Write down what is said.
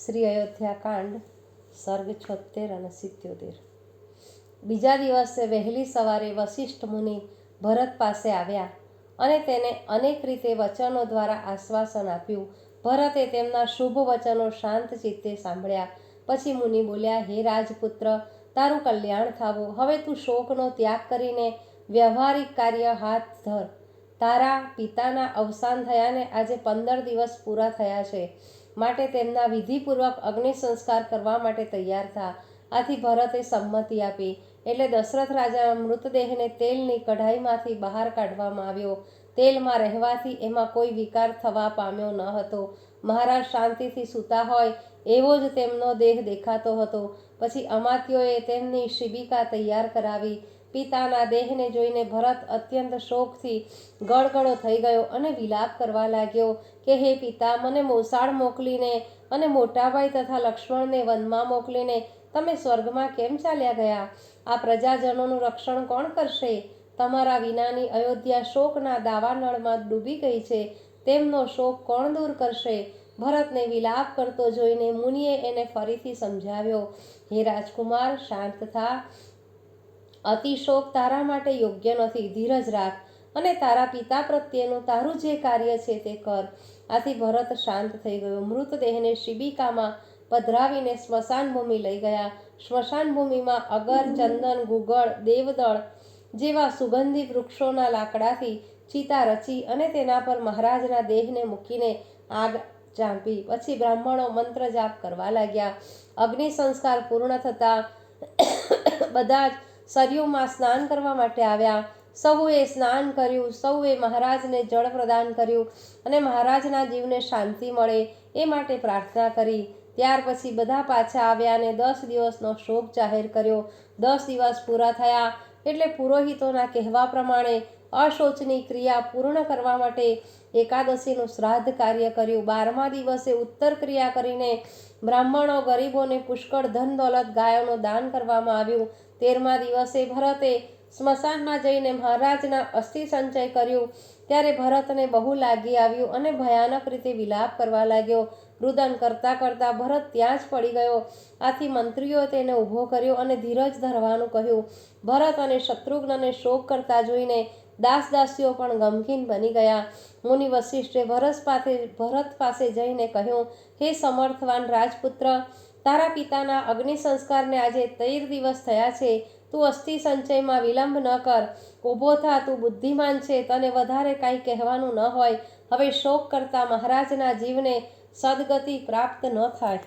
શ્રી અયોધ્યા કાંડ, સર્ગ છોતેર અને સિત્યોતેર. બીજા દિવસે વહેલી સવારે વશિષ્ઠ મુનિ ભરત પાસે આવ્યા અને તેને અનેક રીતે વચનો દ્વારા આશ્વાસન આપ્યું. ભરતે તેમના શુભ વચનો શાંત ચિત્તે સાંભળ્યા. પછી મુનિ બોલ્યા, હે રાજપુત્ર, તારું કલ્યાણ થાવું. હવે તું શોકનો ત્યાગ કરીને વ્યવહારિક કાર્ય હાથ ધર. તારા પિતાના અવસાન થયાને આજે પંદર દિવસ પૂરા થયા છે. માટે તેમના વિધિપૂર્વક અગ્નિ સંસ્કાર કરવા માટે તૈયાર થા. આથી ભરતે સંમતિ આપી. એટલે દશરથ રાજાના મૃતદેહને તેલની કઢાઈમાંથી બહાર કાઢવામાં આવ્યો. તેલમાં રહેવાથી એમાં કોઈ વિકાર થવા પામ્યો ન હતો. મહારાજ શાંતિથી સૂતા હોય એવો જ તેમનો દેહ દેખાતો હતો. પછી અમાત્યોએ તેમની શિબિકા તૈયાર કરાવી. પિતાના દેહને જોઈને ભરત અત્યંત શોકથી ગળગળો થઈ ગયો અને વિલાપ કરવા લાગ્યો કે, હે પિતા, મને મોસાળ મોકલીને અને મોટાભાઈ તથા લક્ષ્મણને વનમાં મોકલીને તમે સ્વર્ગમાં કેમ ચાલ્યા ગયા? આ પ્રજાજનોનું રક્ષણ કોણ કરશે? તમારા વિનાની અયોધ્યા શોકના દાવાનળમાં ડૂબી ગઈ છે. તેમનો શોક કોણ દૂર કરશે? ભરતને વિલાપ કરતો જોઈને મુનિએ એને ફરીથી સમજાવ્યો, હે રાજકુમાર, શાંત થા. અતિશોક તારા માટે યોગ્ય નથી, ધીરજ રાખ અને તારા પિતા પ્રત્યેનું તારું જે કાર્ય છે તે કર. આથી ભરત શાંત થઈ ગયો. મૃતદેહને શિબિકામાં પધરાવીને સ્મશાન ભૂમિ લઈ ગયા. સ્મશાન ભૂમિમાં અગર, ચંદન, ગુગળ, દેવદળ જેવા સુગંધી વૃક્ષોના લાકડાથી ચિતા રચી અને તેના પર મહારાજના દેહને મૂકીને આગ ચાંપી. પછી બ્રાહ્મણો મંત્ર જાપ કરવા લાગ્યા. અગ્નિ સંસ્કાર પૂર્ણ થતાં બધા જ સરયુમાં સ્નાન કરવા માટે આવ્યા. સૌએ સ્નાન કર્યું સૌએ મહારાજને જળ પ્રદાન કર્યું અને મહારાજના જીવને શાંતિ મળે એ માટે પ્રાર્થના કરી. ત્યાર પછી બધા પાછા આવ્યા અને દસ દિવસનો શોક જાહેર કર્યો. દસ દિવસ પૂરા થયા એટલે પુરોહિતોના કહેવા પ્રમાણે અશોચની ક્રિયા પૂર્ણ કરવા માટે એકાદશીનું શ્રાદ્ધ કાર્ય કર્યું. બારમા દિવસે ઉત્તર ક્રિયા કરીને બ્રાહ્મણો ગરીબોને પુષ્કળ ધન દોલત ગાયોનું દાન કરવામાં આવ્યું. તેરમા દિવસે ભરતે સ્મશાનમાં જઈને મહારાજના અસ્થિ સંચય કર્યું. ત્યારે ભરતને બહુ લાગી આવ્યું અને ભયાનક રીતે વિલાપ કરવા લાગ્યો. રુદન કરતાં કરતાં ભરત ત્યાં જ પડી ગયો. આથી મંત્રીઓ તેને ઊભો કર્યો અને ધીરજ ધરવાનું કહ્યું. ભરત અને શત્રુઘ્નને શોક કરતા જોઈને દાસ દાસીઓ પણ ગમગીન બની ગયા. મુનિ વશિષ્ઠે ભરત પાસે ભરત પાસે જઈને કહ્યું, હે સમર્થવાન રાજપુત્ર તારા પિતાના અગ્નિ સંસ્કારને આજે તેર દિવસ થયા છે. તું અસ્થિ સંચયમાં વિલંબ ન કર. ઊભો થા, તું બુદ્ધિમાન છે, તને વધારે કાંઈ કહેવાનું ન હોય. હવે શોક કરતા મહારાજના જીવને સદગતિ પ્રાપ્ત ન થાય.